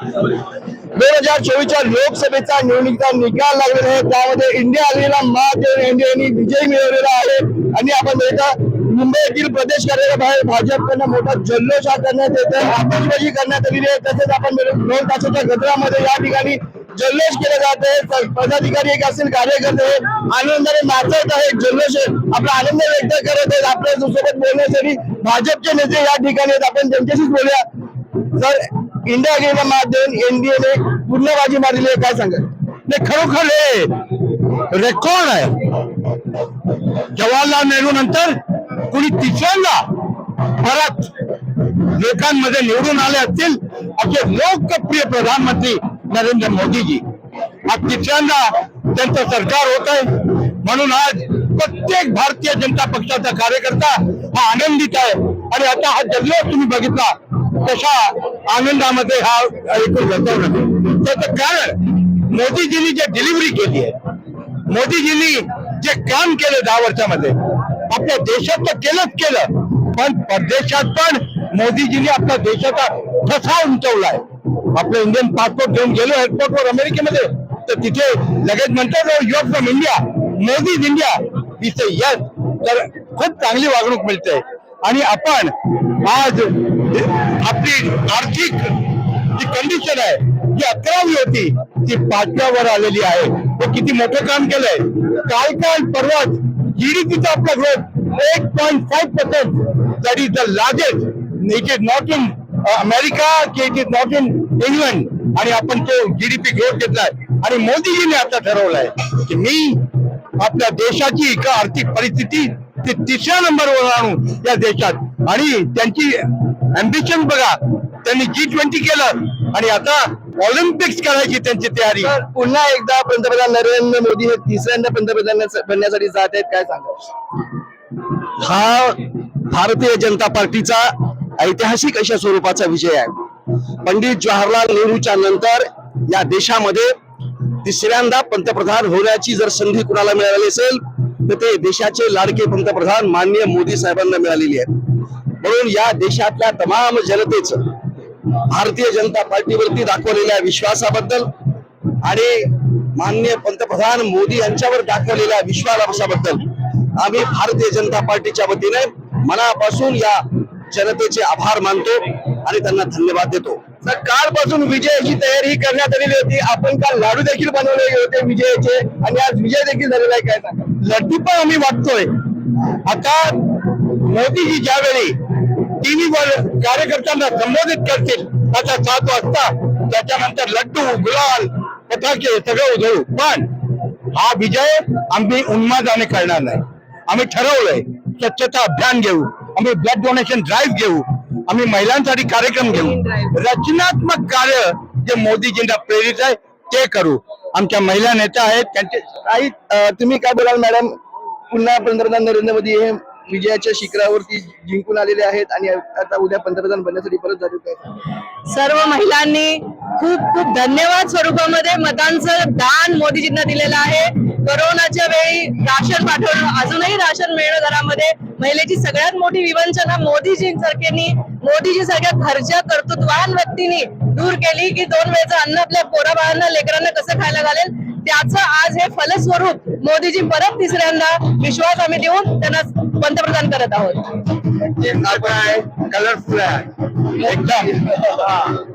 दोन हजार चोवीसच्या लोकसभेचा निवडणुकीचा निकाल लागलेला आहे. त्यामध्ये इंडिया आघाडीला महादेव इंडिया विजय मिळवलेला आहे. आणि आपण बघितलं मुंबईतील प्रदेश कार्यालयाबाहेर भाजपकडनं मोठा जल्लोष हा करण्यात येत आहे आतषबाजी करण्यात आलेली आहे. तसेच आपण दोन तासाच्या गजरामध्ये या ठिकाणी जल्लोष केला जात आहे. पदाधिकारी एक असेल कार्यकर्ते आनंदाने नाचत आहे जल्लोष आपला आनंद व्यक्त करत आहेत. आपल्यासोबत बोलण्यासाठी भाजपचे नेते या ठिकाणी आहेत. आपण त्यांच्याशीच बोलूया. सर इंडिया गेला माध्यम एनडीएने पूर्ण बाजी मारलेली आहे काय सांगा नाही खरोखर हे रेकॉर्ड आहे. जवाहरलाल नेहरू नंतर कुणी तिसऱ्यांदा परत लोकांमध्ये निवडून आले असतील असे लोकप्रिय प्रधानमंत्री नरेंद्र मोदीजी. आज तिसऱ्यांदा त्यांचं सरकार होत आहे. म्हणून आज प्रत्येक भारतीय जनता पक्षाचा कार्यकर्ता हा आनंदित आहे. आणि आता हा जल्लोष तुम्ही बघितला. तशा आनंदामध्ये हा एकूण घडवलं त्याचं कारण मोदीजींनी जे डिलिव्हरी केली आहे मोदीजींनी जे काम केलं दहा वर्षामध्ये आपल्या देशात तर केलंच केलं पण परदेशात पण मोदीजींनी आपल्या देशाचा ठसा उंचवलाय आपलं इंडियन पासपोर्ट घेऊन गेलो एअरपोर्टवर अमेरिकेमध्ये तर तिथे लगेच म्हणतात your from India Modi's India इथे यस तर खूप चांगली वागणूक मिळते. आणि आपण आज आपली आर्थिक जी कंडिशन आहे जी अकरावी होती ती पाचव्यावर आलेली आहे. व किती मोठं काम केलंय. काल काल परवाच जीडीपीचा आपला growth eight point five percent that is the largest it is not in America की it is not in England आणि आपण तो जीडीपी ग्रोथ घेतलाय. आणि मोदीजीने आता ठरवलंय की मी आपल्या देशाची का आर्थिक परिस्थिती ती तिसऱ्या नंबरवर आणू या देशात. आणि त्यांची अम्बिशन बघा. त्यांनी जी ट्वेंटी केलं आणि आता ऑलिम्पिक्स करायची त्यांची तयारी. पुन्हा एकदा पंतप्रधान नरेंद्र मोदी हे तिसऱ्यांदा पंतप्रधान बनण्यासाठी जात आहेत काय सांगा हा भारतीय जनता पार्टीचा ऐतिहासिक अशा स्वरूपाचा विजय आहे. पंडित जवाहरलाल नेहरूच्या नंतर या देशामध्ये तिसऱ्यांदा पंतप्रधान होण्याची जर संधी कुणाला मिळाली असेल तर ते देशाचे लाडके पंतप्रधान माननीय मोदी साहेबांना मिळालेली आहे म्हणून या देशातल्या तमाम जनतेचं भारतीय जनता पार्टीवरती दाखवलेल्या विश्वासाबद्दल आणि माननीय पंतप्रधान मोदी यांच्यावर दाखवलेल्या विश्वासाबद्दल आम्ही भारतीय जनता पार्टीच्या वतीने मनापासून या जनतेचे आभार मानतो आणि त्यांना धन्यवाद देतो. कालपासून विजयाची तयारी करण्यात आलेली होती. आपण काल लाडू देखील बनवले होते विजयाचे आणि आज विजय देखील झालेला आहे काय लड्डू पण आम्ही वाटतोय. आता मोदीजी ज्यावेळी टीव्हीवर कार्यकर्त्यांना संबोधित करतील. आता सात वाजता त्याच्यानंतर लड्डू गुलाल फटाके सगळं उधळू. पण हा विजय आम्ही उन्मादाने करणार नाही. आम्ही ठरवलंय स्वच्छता अभियान घेऊ. आम्ही ब्लड डोनेशन ड्राईव्ह घेऊ. आम्ही महिलांसाठी कार्यक्रम घेऊ. रचनात्मक कार्य जे मोदीजींना प्रेरित आहे ते करू. आमच्या महिला नेत्या आहेत त्यांचे काही तुम्ही काय बोलाल मॅडम? पुन्हा पंतप्रधान नरेंद्र मोदी हे विजयाच्या शिखरावरती जिंकून आलेले आहेत आणि आता उद्या पंतप्रधान बनण्यासाठी परत झाले सर्व महिलांनी खूप खूप धन्यवाद स्वरूपामध्ये. मतांचं दान मोदीजींना दिलेलं आहे. कोरोनाच्या वेळी राशन पाठवणं अजूनही राशन मिळणं घरामध्ये. महिलेची सगळ्यात मोठी विवंचना मोदीजींसारख्यांनी मोदीजी सारख्या घरच्या कर्तृत्वान व्यक्तींनी दूर केली की दोन वेळचं अन्न आपल्या पोराबाळांना लेकरांना कसं खायला घालेल? त्याचं आज हे फलस्वरूप मोदीजी परत तिसऱ्यांदा विश्वास आम्ही देऊन त्यांना पंतप्रधान करत आहोत. कलरफुल आहे. एकदम.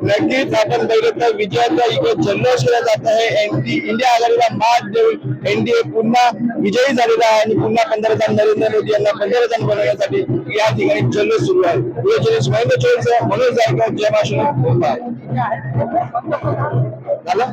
नक्कीच आपण बघितलं तर विजयाचा इकडे जल्लोष केला जात आहे. एनडी इंडिया आघाडीला मात देऊन एनडीए पुन्हा विजयी झालेला आहे आणि पुन्हा पंतप्रधान नरेंद्र मोदी यांना पंतप्रधान बनवण्यासाठी या ठिकाणी जल्लोष सुरू आहे. पुढे जल्लोष महेंद्र चोळीस मनोज जायकर जय महाराष्ट्र झालं?